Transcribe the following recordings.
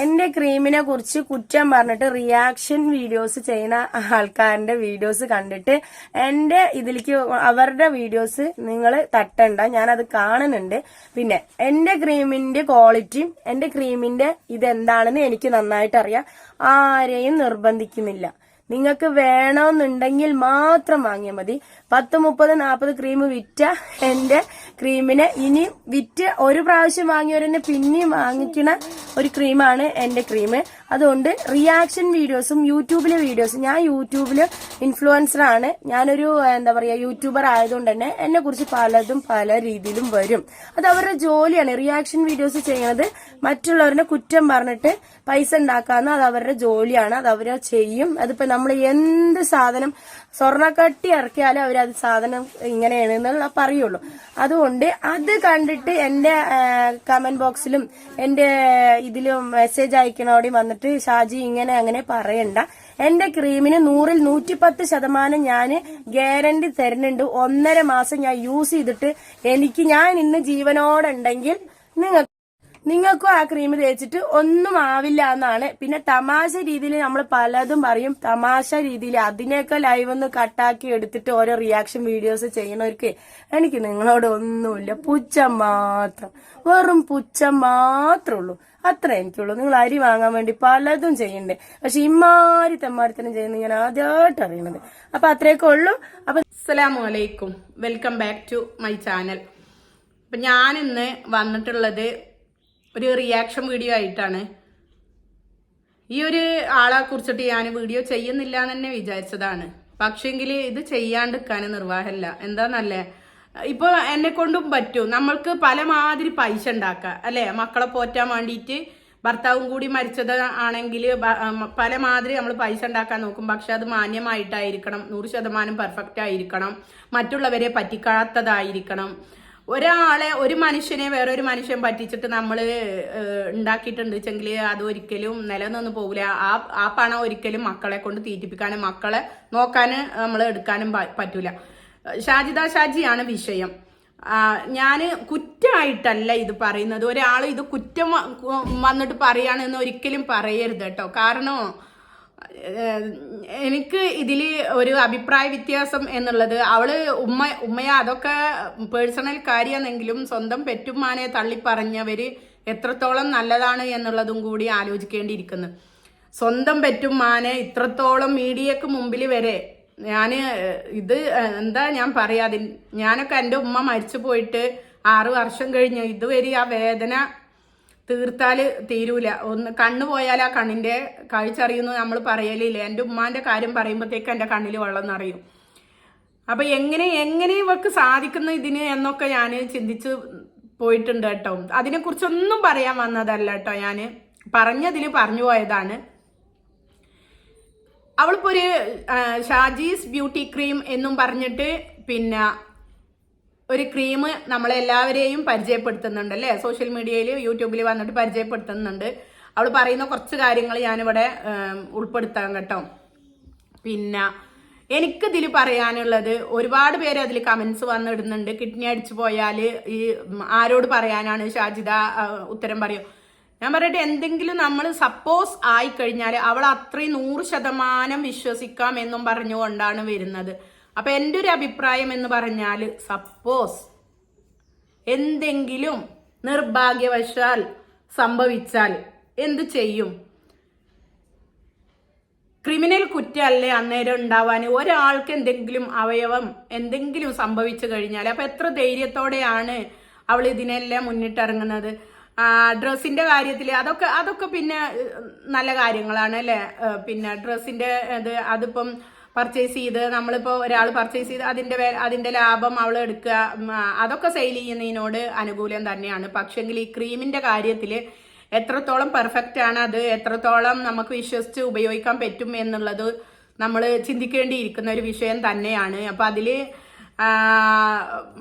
എന്റെ ക്രീമിനെ കുറിച്ച് കുറ്റം പറഞ്ഞിട്ട് റിയാക്ഷൻ വീഡിയോസ് ചെയ്യുന്ന ആൾക്കാരുടെ വീഡിയോസ് കണ്ടിട്ട് എന്റെ ഇതിലേക്ക് അവരുടെ വീഡിയോസ് നിങ്ങൾ തട്ടണ്ട. ഞാനത് കാണുന്നുണ്ട്. പിന്നെ എന്റെ ക്രീമിന്റെ ക്വാളിറ്റിയും എന്റെ ക്രീമിന്റെ ഇതെന്താണെന്ന് എനിക്ക് നന്നായിട്ട് അറിയാം ആരെയും നിർബന്ധിക്കുന്നില്ല. നിങ്ങൾക്ക് വേണമെന്നുണ്ടെങ്കിൽ മാത്രം വാങ്ങിയാൽ മതി. പത്ത് മുപ്പത് നാൽപ്പത് ക്രീം വിറ്റ എന്റെ ക്രീമിനെ ഇനി വിറ്റ് ഒരു പ്രാവശ്യം വാങ്ങിയവരെന്നെ പിന്നെയും വാങ്ങിക്കണ ഒരു ക്രീമാണ് എന്റെ ക്രീം അതുകൊണ്ട് റിയാക്ഷൻ വീഡിയോസും യൂട്യൂബിലെ വീഡിയോസും ഞാൻ യൂട്യൂബിൽ ഇൻഫ്ലുവൻസറാണ് ഞാനൊരു എന്താ പറയുക യൂട്യൂബർ ആയതുകൊണ്ട് തന്നെ എന്നെ കുറിച്ച് പലതും പല രീതിയിലും വരും. അത് അവരുടെ ജോലിയാണ്. റിയാക്ഷൻ വീഡിയോസ് ചെയ്യണത് മറ്റുള്ളവരുടെ കുറ്റം പറഞ്ഞിട്ട് പൈസ ഉണ്ടാക്കാന്ന് അത് അവരുടെ ജോലിയാണ്. അത് അവർ ചെയ്യും. അതിപ്പോ നമ്മൾ എന്ത് സാധനം സ്വർണക്കട്ടി ഇറക്കിയാലും അവരത് സാധനം ഇങ്ങനെയാണ് എന്നുള്ള പറയുള്ളൂ. അതുകൊണ്ട് അത് കണ്ടിട്ട് എന്റെ കമന്റ് ബോക്സിലും എന്റെ ഇതിലും മെസ്സേജ് അയക്കണോടി വന്നിട്ട് ഷാജി ഇങ്ങനെ അങ്ങനെ പറയണ്ട. എന്റെ ക്രീമിന് നൂറിൽ നൂറ്റിപ്പത്ത് ശതമാനം ഞാൻ ഗ്യാരണ്ടി തരുന്നുണ്ട്. ഒന്നര മാസം ഞാൻ യൂസ് ചെയ്തിട്ട് എനിക്ക് ഞാൻ ഇന്ന് ജീവനോടുണ്ടെങ്കിൽ നിങ്ങൾ നിങ്ങൾക്കും ആ ക്രീം തേച്ചിട്ട് ഒന്നും ആവില്ല എന്നാണ്. പിന്നെ തമാശ രീതിയിൽ നമ്മൾ പലതും പറയും. തമാശ രീതിയിൽ അതിനെയൊക്കെ ലൈവ് ഒന്ന് കട്ടാക്കി എടുത്തിട്ട് ഓരോ റിയാക്ഷൻ വീഡിയോസ് ചെയ്യണവർക്ക് എനിക്ക് നിങ്ങളോട് ഒന്നുമില്ല. പുച്ഛം മാത്രം. വെറും പുച്ഛം മാത്രമേ ഉള്ളൂ. അത്ര എനിക്കുള്ളൂ. നിങ്ങൾ അരി വാങ്ങാൻ വേണ്ടി പലതും ചെയ്യണ്ടേ പക്ഷെ ഇമാരി തെമ്മാരിത്തനം ചെയ്യുന്ന ഞാൻ ആദ്യമായിട്ട് അറിയണത്. അപ്പൊ അത്രയൊക്കെ ഉള്ളൂ. അപ്പൊ അസ്സലാമു അലൈക്കും. Welcome back to my channel അപ്പം ഞാനിന്ന് വന്നിട്ടുള്ളത് ഒരു റിയാക്ഷൻ വീഡിയോ ആയിട്ടാണ്. ഈ ഒരു ആളെ കുറിച്ചിട്ട് ഞാൻ വീഡിയോ ചെയ്യുന്നില്ല എന്ന് തന്നെ വിചാരിച്ചതാണ്. പക്ഷെങ്കിൽ ഇത് ചെയ്യാണ്ടിരിക്കാൻ നിർവാഹമില്ല എന്താന്നല്ലേ ഇപ്പൊ എന്നെ കൊണ്ടും പറ്റും. നമ്മൾക്ക് പല മാതിരി പൈസ ഉണ്ടാക്കാം. അല്ലേ? മക്കളെ പോറ്റാൻ വേണ്ടിയിട്ട് ഭർത്താവും കൂടി മരിച്ചത് ആണെങ്കിൽ പല മാതിരി നമ്മൾ പൈസ ഉണ്ടാക്കാൻ നോക്കും. പക്ഷെ അത് മാന്യമായിട്ടായിരിക്കണം. നൂറ് ശതമാനം പെർഫെക്റ്റ് ആയിരിക്കണം. മറ്റുള്ളവരെ പറ്റിക്കാത്തതായിരിക്കണം. ഒരാളെ ഒരു മനുഷ്യനെ വേറൊരു മനുഷ്യൻ പറ്റിച്ചിട്ട് നമ്മൾ ഉണ്ടാക്കിയിട്ടുണ്ട് വെച്ചെങ്കിൽ അത് ഒരിക്കലും നിലനിന്ന് പോകില്ല ആ ആ പണം ഒരിക്കലും മക്കളെ കൊണ്ട് തീറ്റിപ്പിക്കാനും മക്കളെ നോക്കാനും നമ്മൾ എടുക്കാനും പറ്റൂല. ഷാജിദ ഷാജിയാണ് വിഷയം. ഞാൻ കുറ്റമായിട്ടല്ല ഇത് പറയുന്നത്. ഒരാൾ ഇത് കുറ്റം വന്നിട്ട് പറയുകയാണെന്ന് ഒരിക്കലും പറയരുത് കേട്ടോ. കാരണം എനിക്ക് ഇതിൽ ഒരു അഭിപ്രായ വ്യത്യാസം എന്നുള്ളത് അവൾ ഉമ്മ ഉമ്മയ അതൊക്കെ പേഴ്സണൽ കാര്യമാണെങ്കിലും സ്വന്തം പെറ്റുമ്മാനെ തള്ളിപ്പറഞ്ഞവര് എത്രത്തോളം നല്ലതാണ് എന്നുള്ളതും കൂടി ആലോചിക്കേണ്ടിയിരിക്കുന്നു. സ്വന്തം പെറ്റുമ്മാനെ ഇത്രത്തോളം മീഡിയക്ക് മുമ്പിൽ വരെ ഞാൻ ഇത് എന്താ ഞാൻ പറയാതി ഞാനൊക്കെ എന്റെ ഉമ്മ മരിച്ചു പോയിട്ട് ആറ് വർഷം കഴിഞ്ഞു ഇതുവരെ ആ വേദന തീർത്താൽ തീരൂല. ഒന്ന് കണ്ണു പോയാൽ ആ കണ്ണിന്റെ കാഴ്ചറിയുന്നു നമ്മൾ പറയലില്ല. എന്റെ ഉമ്മാന്റെ കാര്യം പറയുമ്പോഴത്തേക്ക് എന്റെ കണ്ണിൽ വെള്ളം നിറയും. അപ്പൊ എങ്ങനെ എങ്ങനെ ഇവർക്ക് സാധിക്കുന്ന ഇതിന് എന്നൊക്കെ ഞാൻ ചിന്തിച്ച് പോയിട്ടുണ്ട് കേട്ടോ. അതിനെക്കുറിച്ചൊന്നും പറയാൻ വന്നതല്ല കേട്ടോ ഞാൻ പറഞ്ഞതിൽ പറഞ്ഞു പോയതാണ്. അവൾക്കൊരു ഷാജീസ് ബ്യൂട്ടി ക്രീം എന്നും പറഞ്ഞിട്ട് പിന്നെ ഒരു ക്രീം നമ്മളെല്ലാവരെയും പരിചയപ്പെടുത്തുന്നുണ്ട് അല്ലേ? സോഷ്യൽ മീഡിയയിൽ യൂട്യൂബിൽ വന്നിട്ട് പരിചയപ്പെടുത്തുന്നുണ്ട്. അവൾ പറയുന്ന കുറച്ച് കാര്യങ്ങൾ ഞാനിവിടെ ഉൾപ്പെടുത്താം കേട്ടോ. പിന്നെ എനിക്കിതിൽ പറയാനുള്ളത് ഒരുപാട് പേര് അതിൽ കമൻസ് വന്നിടുന്നുണ്ട്. കിഡ്നി അടിച്ചു പോയാൽ ഈ ആരോട് പറയാനാണ്? ഷാജിദ ഉത്തരം പറയും. ഞാൻ പറയട്ടെ എന്തെങ്കിലും നമ്മൾ സപ്പോസ് ആയിക്കഴിഞ്ഞാൽ അവൾ അത്രയും നൂറ് ശതമാനം വിശ്വസിക്കാം എന്നും പറഞ്ഞുകൊണ്ടാണ് വരുന്നത്. അപ്പൊ എന്റെ ഒരു അഭിപ്രായം എന്ന് പറഞ്ഞാൽ സപ്പോസ് എന്തെങ്കിലും നിർഭാഗ്യവശാൽ സംഭവിച്ചാൽ എന്ത് ചെയ്യും? ക്രിമിനൽ കുറ്റമല്ലേ അന്നേരം ഉണ്ടാവാൻ ഒരാൾക്ക് എന്തെങ്കിലും അവയവം എന്തെങ്കിലും സംഭവിച്ചു കഴിഞ്ഞാൽ അപ്പൊ എത്ര ധൈര്യത്തോടെയാണ് അവൾ ഇതിനെല്ലാം മുന്നിട്ടിറങ്ങുന്നത്? ആ, ഡ്രസ്സിന്റെ കാര്യത്തിൽ അതൊക്കെ അതൊക്കെ പിന്നെ നല്ല കാര്യങ്ങളാണ് അല്ലേ? പിന്നെ ഡ്രസ്സിന്റെ ഇത് അതിപ്പം പർച്ചേസ് ചെയ്ത് നമ്മളിപ്പോൾ ഒരാൾ പർച്ചേസ് ചെയ്ത് അതിന്റെ അതിന്റെ ലാഭം അവൾ എടുക്കുക അതൊക്കെ സെയിൽ ചെയ്യുന്നതിനോട് അനുകൂലം തന്നെയാണ്. പക്ഷെങ്കിൽ ഈ ക്രീമിന്റെ കാര്യത്തിൽ എത്രത്തോളം പെർഫെക്റ്റ് ആണ് അത് എത്രത്തോളം നമുക്ക് വിശ്വസിച്ച് ഉപയോഗിക്കാൻ പറ്റും എന്നുള്ളത് നമ്മൾ ചിന്തിക്കേണ്ടിയിരിക്കുന്ന ഒരു വിഷയം തന്നെയാണ്. അപ്പൊ അതിൽ ആ,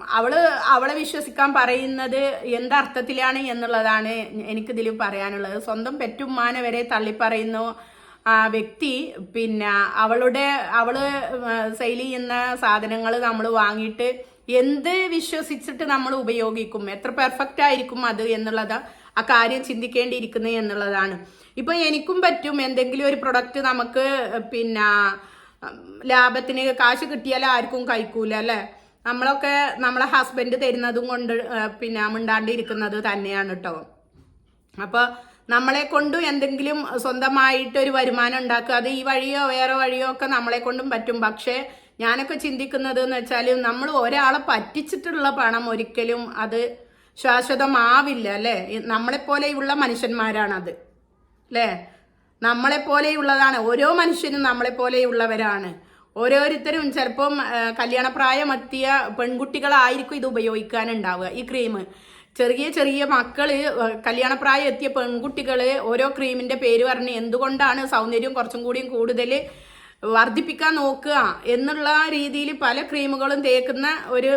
അവൾ അവളെ വിശ്വസിക്കാൻ പറയുന്നത് എന്തർത്ഥത്തിലാണ് എന്നുള്ളതാണ് എനിക്കിതിൽ പറയാനുള്ളത്. സ്വന്തം പെറ്റുമ്മാനെ വരെ തള്ളിപ്പറയുന്നു. ആ വ്യക്തി പിന്നെ അവളുടെ അവൾ സെയിൽ ചെയ്യുന്ന സാധനങ്ങൾ നമ്മൾ വാങ്ങിയിട്ട് എന്ത് വിശ്വസിച്ചിട്ട് നമ്മൾ ഉപയോഗിക്കും? എത്ര പെർഫെക്റ്റ് ആയിരിക്കും അത് എന്നുള്ളത് ആ കാര്യം ചിന്തിക്കേണ്ടിയിരിക്കുന്നത് എന്നുള്ളതാണ്. ഇപ്പൊ എനിക്കും പറ്റും എന്തെങ്കിലും ഒരു പ്രൊഡക്റ്റ് നമുക്ക് പിന്നെ ലാഭത്തിന് കാശ് കിട്ടിയാൽ ആർക്കും കഴിക്കൂല അല്ലേ? നമ്മളൊക്കെ നമ്മളെ ഹസ്ബൻഡ് തരുന്നതും കൊണ്ട് പിന്നെ മിണ്ടാണ്ടിരിക്കുന്നത് തന്നെയാണ് കേട്ടോ അപ്പോൾ നമ്മളെ കൊണ്ടും എന്തെങ്കിലും സ്വന്തമായിട്ട് ഒരു വരുമാനം ഉണ്ടാക്കുക. അത് ഈ വഴിയോ വേറെ വഴിയോ ഒക്കെ നമ്മളെ കൊണ്ടും പറ്റും. പക്ഷേ ഞാനൊക്കെ ചിന്തിക്കുന്നത് എന്ന് വെച്ചാൽ നമ്മൾ ഒരാളെ പറ്റിച്ചിട്ടുള്ള പണം ഒരിക്കലും അത് ശാശ്വതമാവില്ല അല്ലേ? നമ്മളെപ്പോലെയുള്ള മനുഷ്യന്മാരാണത് അല്ലേ? നമ്മളെപ്പോലെയുള്ളതാണ് ഓരോ മനുഷ്യനും നമ്മളെ പോലെയുള്ളവരാണ് ഓരോരുത്തരും ചിലപ്പം കല്യാണപ്രായമെത്തിയ പെൺകുട്ടികളായിരിക്കും ഇത് ഉപയോഗിക്കാനുണ്ടാവുക. ഈ ക്രീം. ചെറിയ ചെറിയ മക്കൾ കല്യാണപ്രായം എത്തിയ പെൺകുട്ടികൾ ഓരോ ക്രീമിന്റെ പേര് പറഞ്ഞ് എന്തുകൊണ്ടാണ് സൗന്ദര്യം കുറച്ചും കൂടിയും കൂടുതൽ വർദ്ധിപ്പിക്കാൻ നോക്കുക എന്നുള്ള രീതിയിൽ പല ക്രീമുകളും തേക്കുന്ന ഒരു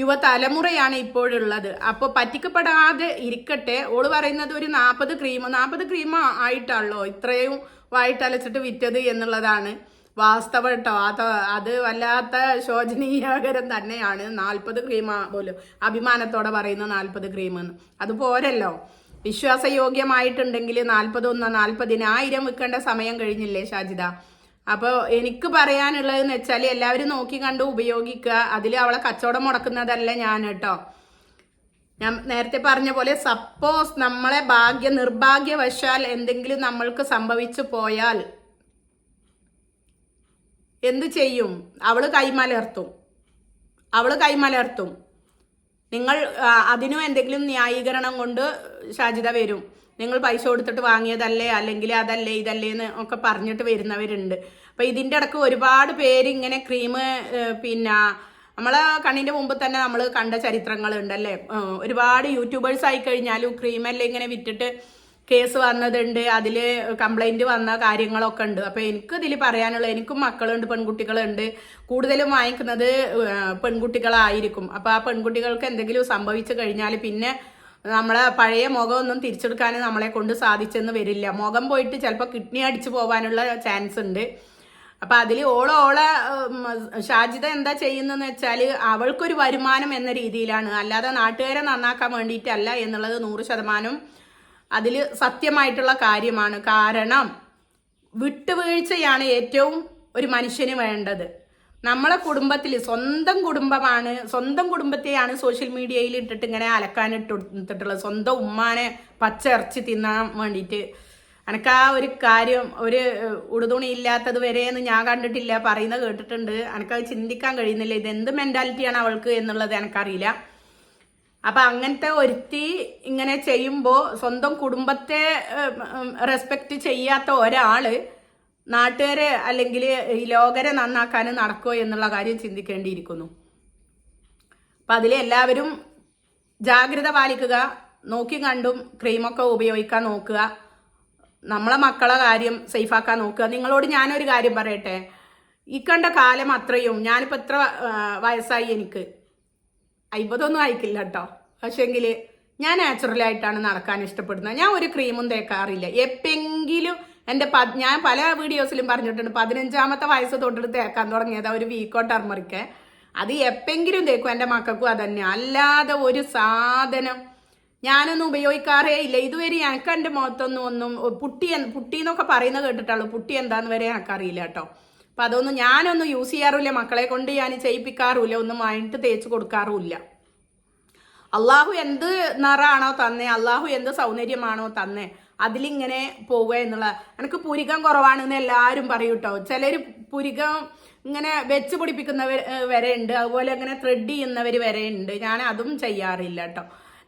യുവതലമുറയാണ് ഇപ്പോഴുള്ളത്. അപ്പോൾ പറ്റിക്കപ്പെടാതെ ഇരിക്കട്ടെ. ഓൾ പറയുന്നത് ഒരു നാൽപ്പത് ക്രീം നാൽപ്പത് ക്രീം ആയിട്ടാണല്ലോ ഇത്രയും വായിട്ടലച്ചിട്ട് വിറ്റത് എന്നുള്ളതാണ്. വാസ്തവം കേട്ടോ അത് അത് വല്ലാത്ത ശോചനീയകരം തന്നെയാണ്. നാൽപ്പത് ക്രീം പോലും. അഭിമാനത്തോടെ പറയുന്ന നാൽപ്പത് ക്രീം എന്ന്. അത് പോരല്ലോ. വിശ്വാസയോഗ്യമായിട്ടുണ്ടെങ്കിൽ നാൽപ്പതിന് ആയിരം വിൽക്കേണ്ട സമയം കഴിഞ്ഞില്ലേ ഷാജിദ? അപ്പോൾ എനിക്ക് പറയാനുള്ളതെന്ന് വെച്ചാൽ എല്ലാവരും നോക്കി കണ്ട് ഉപയോഗിക്കുക. അതിൽ അവളെ കച്ചവടം മുടക്കുന്നതല്ല ഞാൻ കേട്ടോ. ഞാൻ നേരത്തെ പറഞ്ഞ പോലെ സപ്പോസ് നമ്മളെ ഭാഗ്യ നിർഭാഗ്യവശാൽ എന്തെങ്കിലും നമ്മൾക്ക് സംഭവിച്ചു പോയാൽ എന്ത് ചെയ്യും? അവൾ കൈമലർത്തും. അവൾ കൈമലർത്തും. നിങ്ങൾ അതിനും എന്തെങ്കിലും ന്യായീകരണം കൊണ്ട് ഷാജിത വരും. നിങ്ങൾ പൈസ കൊടുത്തിട്ട് വാങ്ങിയതല്ലേ? അല്ലെങ്കിൽ അതല്ലേ ഇതല്ലേ എന്ന് ഒക്കെ പറഞ്ഞിട്ട് വരുന്നവരുണ്ട്. അപ്പം ഇതിന്റെ ഇടയ്ക്ക് ഒരുപാട് പേര് ഇങ്ങനെ ക്രീം പിന്നെ നമ്മളെ കണ്ണിന്റെ മുമ്പ് തന്നെ നമ്മൾ കണ്ട ചരിത്രങ്ങളുണ്ടല്ലേ ഒരുപാട് യൂട്യൂബേഴ്സ് ആയി കഴിഞ്ഞാലും ക്രീമെല്ലാം ഇങ്ങനെ വിറ്റിട്ട് കേസ് വന്നതുണ്ട് അതിൽ കംപ്ലൈന്റ് വന്ന കാര്യങ്ങളൊക്കെ ഉണ്ട്. അപ്പൊ എനിക്ക് ഇതിൽ പറയാനുള്ളത് എനിക്കും മക്കളുണ്ട് പെൺകുട്ടികളുണ്ട്. കൂടുതലും വാങ്ങിക്കുന്നത് പെൺകുട്ടികളായിരിക്കും. അപ്പൊ ആ പെൺകുട്ടികൾക്ക് എന്തെങ്കിലും സംഭവിച്ചു കഴിഞ്ഞാൽ പിന്നെ നമ്മളെ പഴയ മുഖമൊന്നും തിരിച്ചെടുക്കാൻ നമ്മളെ കൊണ്ട് സാധിച്ചെന്ന് വരില്ല. മുഖം പോയിട്ട് ചിലപ്പോൾ കിഡ്നി അടിച്ചു പോകാനുള്ള ചാൻസ് ഉണ്ട്. അപ്പൊ അതിൽ ഓള ഓള ഷാജിത എന്താ ചെയ്യുന്നതെന്ന് വെച്ചാൽ അവൾക്കൊരു വരുമാനം എന്ന രീതിയിലാണ്. അല്ലാതെ നാട്ടുകാരെ നന്നാക്കാൻ വേണ്ടിയിട്ടല്ല എന്നുള്ളത് നൂറ് ശതമാനം അതിൽ സത്യമായിട്ടുള്ള കാര്യമാണ്. കാരണം വിട്ടുവീഴ്ചയാണ് ഏറ്റവും ഒരു മനുഷ്യന് വേണ്ടത്. നമ്മളെ കുടുംബത്തിൽ സ്വന്തം കുടുംബമാണ് സ്വന്തം കുടുംബത്തെയാണ് സോഷ്യൽ മീഡിയയിൽ ഇട്ടിട്ട് ഇങ്ങനെ അലക്കാനിട്ട് ഇട്ടിട്ടുള്ളത് സ്വന്തം ഉമ്മാനെ പച്ച ഇറച്ചി തിന്നാൻ വേണ്ടിയിട്ട്. എനക്ക് ആ ഒരു കാര്യം ഒരു ഉടുതുണി ഇല്ലാത്തത് വരെയെന്ന് ഞാൻ കണ്ടിട്ടില്ല. പറയുന്നത് കേട്ടിട്ടുണ്ട്. എനക്കത് ചിന്തിക്കാൻ കഴിയുന്നില്ല. ഇത് എന്ത് മെന്റാലിറ്റിയാണ് അവൾക്ക് എന്നുള്ളത് എനിക്കറിയില്ല അപ്പൊ അങ്ങനത്തെ ഒരുത്തി ഇങ്ങനെ ചെയ്യുമ്പോൾ സ്വന്തം കുടുംബത്തെ റെസ്പെക്ട് ചെയ്യാത്ത ഒരാൾ നാട്ടുകാരെ അല്ലെങ്കിൽ ഈ ലോകരെ നന്നാക്കാൻ നടക്കുമോ എന്നുള്ള കാര്യം ചിന്തിക്കേണ്ടിയിരിക്കുന്നു. അപ്പൊ അതിൽ എല്ലാവരും ജാഗ്രത പാലിക്കുക നോക്കി കണ്ടും ക്രീമൊക്കെ ഉപയോഗിക്കാൻ നോക്കുക നമ്മളെ മക്കളെ കാര്യം സേഫാക്കാൻ നോക്കുക. നിങ്ങളോട് ഞാനൊരു കാര്യം പറയട്ടെ? ഈ കണ്ട കാലം അത്രയും ഞാനിപ്പോൾ എത്ര വയസ്സായി എനിക്ക്? അമ്പതൊന്നും അയക്കില്ല കേട്ടോ പക്ഷെങ്കിൽ ഞാൻ നാച്ചുറലായിട്ടാണ് നടക്കാൻ ഇഷ്ടപ്പെടുന്നത്. ഞാൻ ഒരു ക്രീമും തേക്കാറില്ല. എപ്പെങ്കിലും എന്റെ ഞാൻ പല വീഡിയോസിലും പറഞ്ഞിട്ടുണ്ട് പതിനഞ്ചാമത്തെ വയസ്സ് തൊട്ടിട്ട് തേക്കാൻ തുടങ്ങിയത് ഒരു വീക്കോ ടർമറിക്ക് അത് എപ്പെങ്കിലും തേക്കും എന്റെ മക്കൾക്കും അതന്നെ. അല്ലാതെ ഒരു സാധനം ഞാനൊന്നും ഉപയോഗിക്കാറേ ഇല്ല. ഇതുവരെ എനിക്ക് എന്റെ മുഖത്തൊന്നും ഒന്നും പുട്ടി പുട്ടി എന്നൊക്കെ പറയുന്നത് കേട്ടിട്ടുള്ളൂ. പുട്ടി എന്താന്ന് വരെ എനിക്കറിയില്ല കേട്ടോ അപ്പം അതൊന്നും ഞാനൊന്നും യൂസ് ചെയ്യാറില്ല. മക്കളെ കൊണ്ട് ഞാൻ ചെയ്യിപ്പിക്കാറുമില്ല ഒന്നും വാങ്ങിയിട്ട് തേച്ച് കൊടുക്കാറുമില്ല. അള്ളാഹു എന്ത് നിറാണോ തന്നെ അള്ളാഹു എന്ത് സൗന്ദര്യമാണോ തന്നെ അതിലിങ്ങനെ പോവുക എന്നുള്ള എനിക്ക് പുരികം കുറവാണെന്ന് എല്ലാവരും പറയും കേട്ടോ. ചിലർ പുരികം ഇങ്ങനെ വെച്ച് പിടിപ്പിക്കുന്നവർ വരെ ഉണ്ട്. അതുപോലെ ഇങ്ങനെ ത്രെഡ് ചെയ്യുന്നവർ വരെ ഉണ്ട്. ഞാൻ അതും ചെയ്യാറില്ല കേട്ടോ.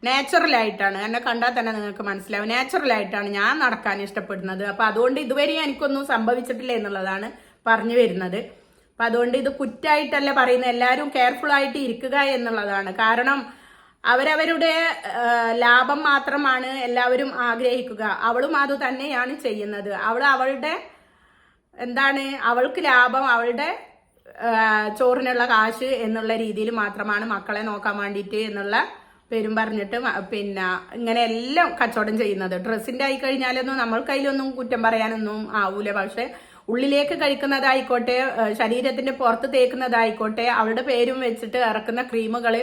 നാച്ചുറലായിട്ടാണ് എന്നെ കണ്ടാൽ തന്നെ നിങ്ങൾക്ക് മനസ്സിലാവും. നാച്ചുറലായിട്ടാണ് ഞാൻ നടക്കാൻ ഇഷ്ടപ്പെടുന്നത്. അപ്പോൾ അതുകൊണ്ട് ഇതുവരെ എനിക്കൊന്നും സംഭവിച്ചിട്ടില്ല എന്നുള്ളതാണ് പറഞ്ഞു വരുന്നത്. അപ്പൊ അതുകൊണ്ട് ഇത് കുറ്റായിട്ടല്ല പറയുന്നത്. എല്ലാവരും കെയർഫുൾ ആയിട്ട് ഇരിക്കുക എന്നുള്ളതാണ്. കാരണം അവരവരുടെ ലാഭം മാത്രമാണ് എല്ലാവരും ആഗ്രഹിക്കുക. അവളും അത് തന്നെയാണ് ചെയ്യുന്നത്. അവൾ അവളുടെ എന്താണ് അവൾക്ക് ലാഭം അവളുടെ ചോറിനുള്ള കാശ് എന്നുള്ള രീതിയിൽ മാത്രമാണ് മക്കളെ നോക്കാൻ വേണ്ടിയിട്ട് എന്നുള്ള പേരും പറഞ്ഞിട്ട് പിന്നെ ഇങ്ങനെ എല്ലാം കച്ചവടം ചെയ്യുന്നത്. ഡ്രസ്സിന്റെ ആയി കഴിഞ്ഞാലൊന്നും നമ്മൾക്ക് കുറ്റം പറയാനൊന്നും ആവൂല. പക്ഷെ ഉള്ളിലേക്ക് കഴിക്കുന്നതായിക്കോട്ടെ ശരീരത്തിന്റെ പുറത്ത് തേക്കുന്നതായിക്കോട്ടെ അവരുടെ പേരും വെച്ചിട്ട് ഇറക്കുന്ന ക്രീമുകൾ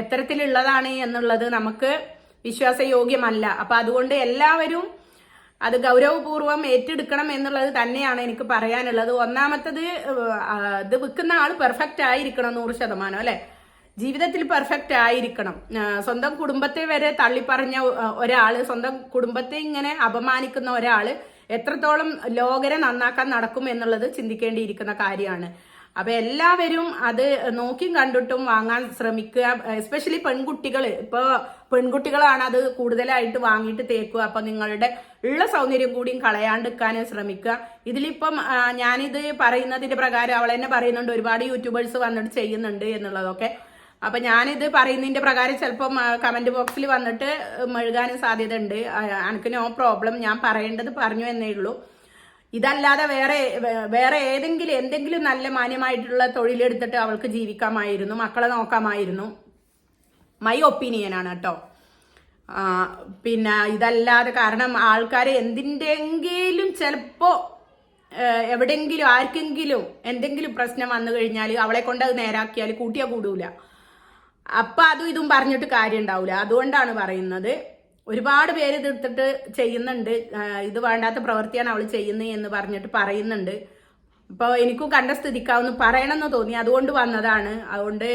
എത്തരത്തിലുള്ളതാണ് എന്നുള്ളത് നമുക്ക് വിശ്വാസയോഗ്യമല്ല. അപ്പൊ അതുകൊണ്ട് എല്ലാവരും അത് ഗൗരവപൂർവം ഏറ്റെടുക്കണം എന്നുള്ളത് തന്നെയാണ് എനിക്ക് പറയാനുള്ളത്. ഒന്നാമത്തത് ഇത് വിൽക്കുന്ന ആൾ പെർഫെക്റ്റ് ആയിരിക്കണം നൂറ് ശതമാനം അല്ലെ? ജീവിതത്തിൽ പെർഫെക്റ്റ് ആയിരിക്കണം. സ്വന്തം കുടുംബത്തെ വരെ തള്ളിപ്പറഞ്ഞ ഒരാൾ സ്വന്തം കുടുംബത്തെ ഇങ്ങനെ അപമാനിക്കുന്ന ഒരാൾ എത്രത്തോളം ലോകരെ നന്നാക്കാൻ നടക്കും എന്നുള്ളത് ചിന്തിക്കേണ്ടിയിരിക്കുന്ന കാര്യമാണ്. അപ്പൊ എല്ലാവരും അത് നോക്കിയും കണ്ടിട്ടും വാങ്ങാൻ ശ്രമിക്കുക. എസ്പെഷ്യലി പെൺകുട്ടികൾ. ഇപ്പൊ പെൺകുട്ടികളാണ് അത് കൂടുതലായിട്ട് വാങ്ങിയിട്ട് തേക്കുക. അപ്പൊ നിങ്ങളുടെ ഉള്ള സൗന്ദര്യം കൂടിയും കളയാണ്ടിരിക്കാൻ ശ്രമിക്കുക. ഇതിലിപ്പം ഞാനിത് പറയുന്നതിന്റെ പ്രകാരം അവൾ തന്നെ പറയുന്നുണ്ട്. ഒരുപാട് യൂട്യൂബേഴ്സ് വന്നിട്ട് ചെയ്യുന്നുണ്ട് എന്നുള്ളതൊക്കെ. അപ്പൊ ഞാനിത് പറയുന്നതിന്റെ പ്രകാരം ചിലപ്പം കമന്റ് ബോക്സിൽ വന്നിട്ട് മെഴുകാനും സാധ്യത ഉണ്ട് എനിക്ക് നോ പ്രോബ്ലം ഞാൻ പറയേണ്ടത് പറഞ്ഞു എന്നേ ഉള്ളൂ. ഇതല്ലാതെ വേറെ വേറെ ഏതെങ്കിലും എന്തെങ്കിലും നല്ല മാന്യമായിട്ടുള്ള തൊഴിലെടുത്തിട്ട് അവൾക്ക് ജീവിക്കാമായിരുന്നു മക്കളെ നോക്കാമായിരുന്നു. മൈ ഒപ്പീനിയൻ ആണ് കേട്ടോ. പിന്നെ ഇതല്ലാതെ കാരണം ആൾക്കാരെ എന്തിന്റെങ്കിലും ചിലപ്പോൾ എവിടെങ്കിലും ആർക്കെങ്കിലും എന്തെങ്കിലും പ്രശ്നം വന്നു കഴിഞ്ഞാൽ അവളെ കൊണ്ട് അത് നേരാക്കിയാൽ കൂട്ടിയാൽ കൂടൂല. അപ്പൊ അതും ഇതും പറഞ്ഞിട്ട് കാര്യം ഉണ്ടാവില്ല അതുകൊണ്ടാണ് പറയുന്നത്. ഒരുപാട് പേര് ഇത് എടുത്തിട്ട് ചെയ്യുന്നുണ്ട്. ഇത് വേണ്ടാത്ത പ്രവൃത്തിയാണ് അവൾ ചെയ്യുന്നത് എന്ന് പറഞ്ഞിട്ട് പറയുന്നുണ്ട്. അപ്പോൾ എനിക്കും കണ്ട സ്ഥിതിക്കാവുന്ന. പറയണമെന്ന് തോന്നി. അതുകൊണ്ട് വന്നതാണ്. അതുകൊണ്ട്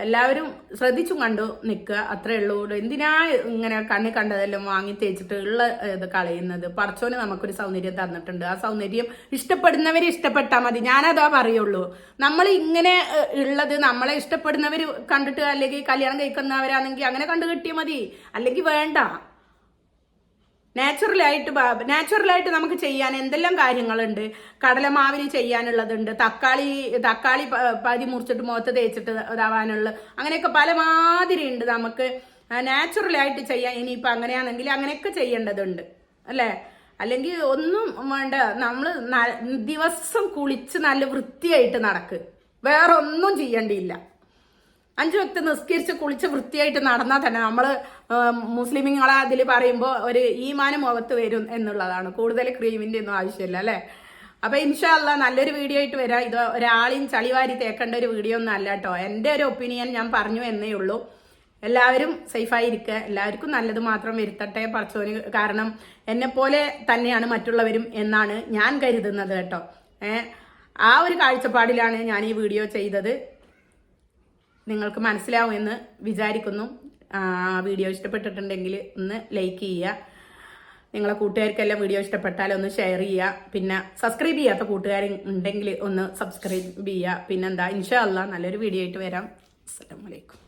എല്ലാവരും ശ്രദ്ധിച്ചും കണ്ടു നിൽക്കുക അത്രേ ഉള്ളൂ. എന്തിനാ ഇങ്ങനെ കണ്ണി കണ്ടതെല്ലാം വാങ്ങി തേച്ചിട്ട് ഉള്ള ഇത് കളയുന്നത്? പറച്ചോന് നമുക്കൊരു സൗന്ദര്യം തന്നിട്ടുണ്ട്. ആ സൗന്ദര്യം ഇഷ്ടപ്പെടുന്നവർ ഇഷ്ടപ്പെട്ടാൽ മതി. ഞാനതാ പറയുള്ളൂ. നമ്മൾ ഇങ്ങനെ ഉള്ളത് നമ്മളെ ഇഷ്ടപ്പെടുന്നവർ കണ്ടിട്ട് അല്ലെങ്കിൽ കല്യാണം കഴിക്കുന്നവരാണെങ്കിൽ അങ്ങനെ കണ്ടു കിട്ടിയാൽ മതി. അല്ലെങ്കിൽ വേണ്ട. നാച്ചുറലായിട്ട് നാച്ചുറലായിട്ട് നമുക്ക് ചെയ്യാൻ എന്തെല്ലാം കാര്യങ്ങളുണ്ട്? കടലമാവിന് ചെയ്യാനുള്ളതുണ്ട് തക്കാളി തക്കാളി പതി മുറിച്ചിട്ട് മുഖത്ത് തേച്ചിട്ട് ഇതാവാനുള്ള അങ്ങനെയൊക്കെ പലമാതിരി ഉണ്ട് നമുക്ക്. നാച്ചുറലായിട്ട് ചെയ്യാൻ ഇനിയിപ്പോൾ അങ്ങനെയാണെങ്കിൽ അങ്ങനെയൊക്കെ ചെയ്യേണ്ടതുണ്ട് അല്ലേ? അല്ലെങ്കിൽ ഒന്നും വേണ്ട നമ്മൾ ദിവസം കുളിച്ച് നല്ല വൃത്തിയായിട്ട് നടക്ക്. വേറെ ഒന്നും ചെയ്യേണ്ടിയില്ല. അഞ്ചു വക്ത് നിസ്കരിച്ച് കുളിച്ച് വൃത്തിയായിട്ട് നടന്നാൽ തന്നെ നമ്മൾ മുസ്ലിമിങ്ങളെ അതിൽ പറയുമ്പോൾ ഒരു ഈമാനം മുഖത്ത് വരും എന്നുള്ളതാണ്. കൂടുതൽ ക്രീമിന്റെ ഒന്നും ആവശ്യമില്ല അല്ലേ? അപ്പൊ ഇൻഷാല്ല നല്ലൊരു വീഡിയോ ആയിട്ട് വരാം. ഇത് ഒരാളെയും ചളിവാരി തേക്കേണ്ട ഒരു വീഡിയോ ഒന്നും അല്ല കേട്ടോ എന്റെ ഒരു ഒപ്പീനിയൻ ഞാൻ പറഞ്ഞു എന്നേ ഉള്ളൂ. എല്ലാവരും സേഫായിരിക്കുക എല്ലാവർക്കും നല്ലത് മാത്രം വരുത്തട്ടെ പറച്ചോന് കാരണം എന്നെപ്പോലെ തന്നെയാണ് മറ്റുള്ളവരും എന്നാണ് ഞാൻ കരുതുന്നത് കേട്ടോ ആ ഒരു കാഴ്ചപ്പാടിലാണ് ഞാൻ ഈ വീഡിയോ ചെയ്തത്. നിങ്ങൾക്ക് മനസ്സിലാവുമെന്ന് വിചാരിക്കുന്നു. വീഡിയോ ഇഷ്ടപ്പെട്ടിട്ടുണ്ടെങ്കിൽ ഒന്ന് ലൈക്ക് ചെയ്യുക. നിങ്ങളെ കൂട്ടുകാർക്കെല്ലാം വീഡിയോ ഇഷ്ടപ്പെട്ടാൽ ഒന്ന് ഷെയർ ചെയ്യുക. പിന്നെ സബ്സ്ക്രൈബ് ചെയ്യാത്ത കൂട്ടുകാർ ഉണ്ടെങ്കിൽ ഒന്ന് സബ്സ്ക്രൈബ് ചെയ്യുക. പിന്നെന്താ ഇൻഷാ അല്ലാ നല്ലൊരു വീഡിയോ ആയിട്ട് വരാം. അസ്സാം അലൈക്കും.